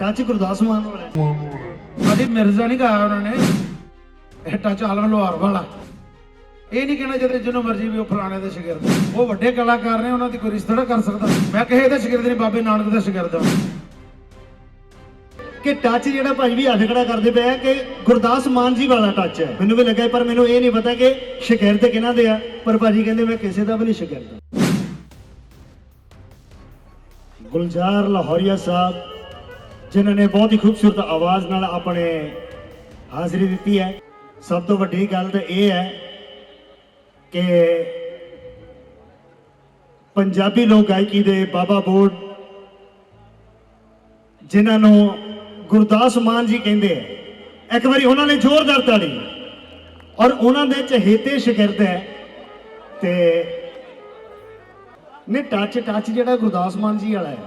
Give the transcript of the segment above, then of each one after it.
Touch Gurdas Maan ਵਾਲਾ ਮਿਰਜ਼ਾ ਨਹੀਂ ਗਾਇਆ ਉਹਨਾਂ ਨੇ। ਇਹ ਟੱਚ ਆਲਮ ਲੋਹਾਰ ਵਾਲਾ। ਇਹ ਨਹੀਂ ਕਹਿਣਾ ਜਦੋਂ ਜਿਹਨੂੰ ਮਰਜ਼ੀ ਵੀ ਉਹ ਫਲਾਣੇ ਦੇ ਸ਼ਾਗਿਰਦ। ਉਹ ਵੱਡੇ ਕਲਾਕਾਰ ਨੇ, ਉਹਨਾਂ ਦੀ ਕੋਈ ਰਿਸ਼ਤਾ ਕਰ ਸਕਦਾ। ਮੈਂ ਕਹੇ ਇਹਦੇ ਸ਼ਾਗਿਰਦ ਨਹੀਂ, ਬਾਬੇ ਨਾਨਕ ਦਾ ਸ਼ਾਗਿਰਦ ਕਿ ਟੱਚ ਜਿਹੜਾ ਭਾਜੀ ਵੀ ਹੱਥ ਖੜਾ ਕਰਦੇ ਪਏ ਕਿ ਗੁਰਦਾਸ ਮਾਨ ਜੀ ਵਾਲਾ ਟੱਚ ਹੈ। ਮੈਨੂੰ ਵੀ ਲੱਗਾ ਪਰ ਮੈਨੂੰ ਇਹ ਨਹੀਂ ਪਤਾ ਕਿ ਸ਼ਿਕਾਇਤ ਕਿਹਨਾਂ ਦੇ ਆ। ਪਰ ਭਾਜੀ ਕਹਿੰਦੇ ਮੈਂ ਕਿਸੇ ਦਾ ਵੀ ਨਹੀਂ ਸ਼ਿਕਾਇਤ ਗੁਲਜ਼ਾਰ ਲਾਹੌਰੀਆ ਸਾਹਿਬ ਜਿਨ੍ਹਾਂ ਨੇ ਬਹੁਤ ਹੀ ਖੂਬਸੂਰਤ ਆਵਾਜ਼ ਨਾਲ ਆਪਣੇ ਹਾਜ਼ਰੀ ਦਿੱਤੀ ਹੈ। ਸਭ ਤੋਂ ਵੱਡੀ ਗੱਲ ਤਾਂ ਇਹ ਹੈ ਕਿ ਪੰਜਾਬੀ ਲੋਕ ਗਾਇਕੀ ਦੇ ਬਾਬਾ ਬੋੜ ਜਿਨ੍ਹਾਂ ਨੂੰ ਗੁਰਦਾਸ ਮਾਨ ਜੀ ਕਹਿੰਦੇ ਆ, ਇੱਕ ਵਾਰੀ ਉਹਨਾਂ ਨੇ ਜ਼ੋਰਦਾਰ ਤਾੜੀ ਔਰ ਉਹਨਾਂ ਦੇ ਚਹੇਤੇ ਸ਼ਗਿਰਦ ਹੈ ਤੇ ਨੇ ਟੱਚ ਟੱਚ ਜਿਹੜਾ ਗੁਰਦਾਸ ਮਾਨ ਜੀ ਵਾਲਾ ਹੈ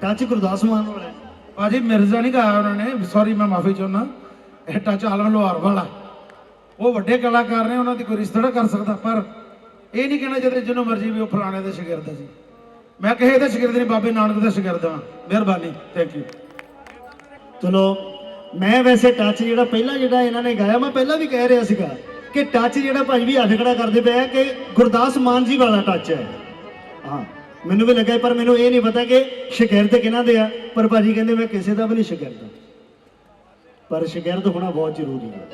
ਟੱਚ ਗੁਰਦਾਸ ਮਾਨ ਵਾਲਾ ਹੈ। ਭਾਜੀ ਮਿਰਜ਼ਾ ਨਹੀਂ ਗਾਇਆ ਉਹਨਾਂ ਨੇ ਸੌਰੀ ਮੈਂ ਮਾਫੀ ਚਾਹੁੰਦਾ। ਇਹ ਟੱਚ ਆਲਮ ਲੋਹਾਰ ਵਾਲਾ। ਉਹ ਵੱਡੇ ਕਲਾਕਾਰ ਨੇ, ਉਹਨਾਂ ਦੀ ਕੋਈ ਰਿਸ਼ਤਾ ਕਰ ਸਕਦਾ, ਪਰ ਇਹ ਨਹੀਂ ਕਹਿਣਾ ਜਦੋਂ ਜਿਹਨੂੰ ਮਰਜ਼ੀ ਵੀ ਉਹ ਫਲਾਣੇ ਦੇ ਸ਼ਾਗਿਰਦ ਹੈ ਮੈਂ ਕਹੇ ਇਹਦੇ ਸ਼ਾਗਿਰਦ ਨਹੀਂ ਬਾਬੇ ਨਾਨਕ ਦਾ ਸ਼ਾਗਿਰਦ ਹਾਂ ਮਿਹਰਬਾਨੀ ਥੈਂਕ ਯੂ ਚਲੋ ਮੈਂ ਵੈਸੇ ਟੱਚ ਜਿਹੜਾ ਪਹਿਲਾਂ ਜਿਹੜਾ ਇਹਨਾਂ ਨੇ ਗਾਇਆ, ਮੈਂ ਪਹਿਲਾਂ ਵੀ ਕਹਿ ਰਿਹਾ ਸੀਗਾ ਕਿ ਟੱਚ ਜਿਹੜਾ ਭਾਜੀ ਵੀ ਹੱਥ ਖੜਾ ਕਰਦੇ ਪਏ ਕਿ ਗੁਰਦਾਸ ਮਾਨ ਜੀ ਵਾਲਾ ਟੱਚ ਹੈ। ਹਾਂ। ਮੈਨੂੰ ਵੀ ਲੱਗਾ ਪਰ ਮੈਨੂੰ ਇਹ ਨਹੀਂ ਪਤਾ ਕਿ ਸ਼ਿਕਾਇਤ ਕਿਹਨਾਂ ਦੇ ਆ। ਪਰ ਭਾਜੀ ਕਹਿੰਦੇ ਮੈਂ ਕਿਸੇ ਦਾ ਵੀ ਨਹੀਂ ਸ਼ਿਕਾਇਤ ਪਰ ਸ਼ਿਕਾਇਤ ਹੋਣਾ ਬਹੁਤ ਜ਼ਰੂਰੀ ਹੈ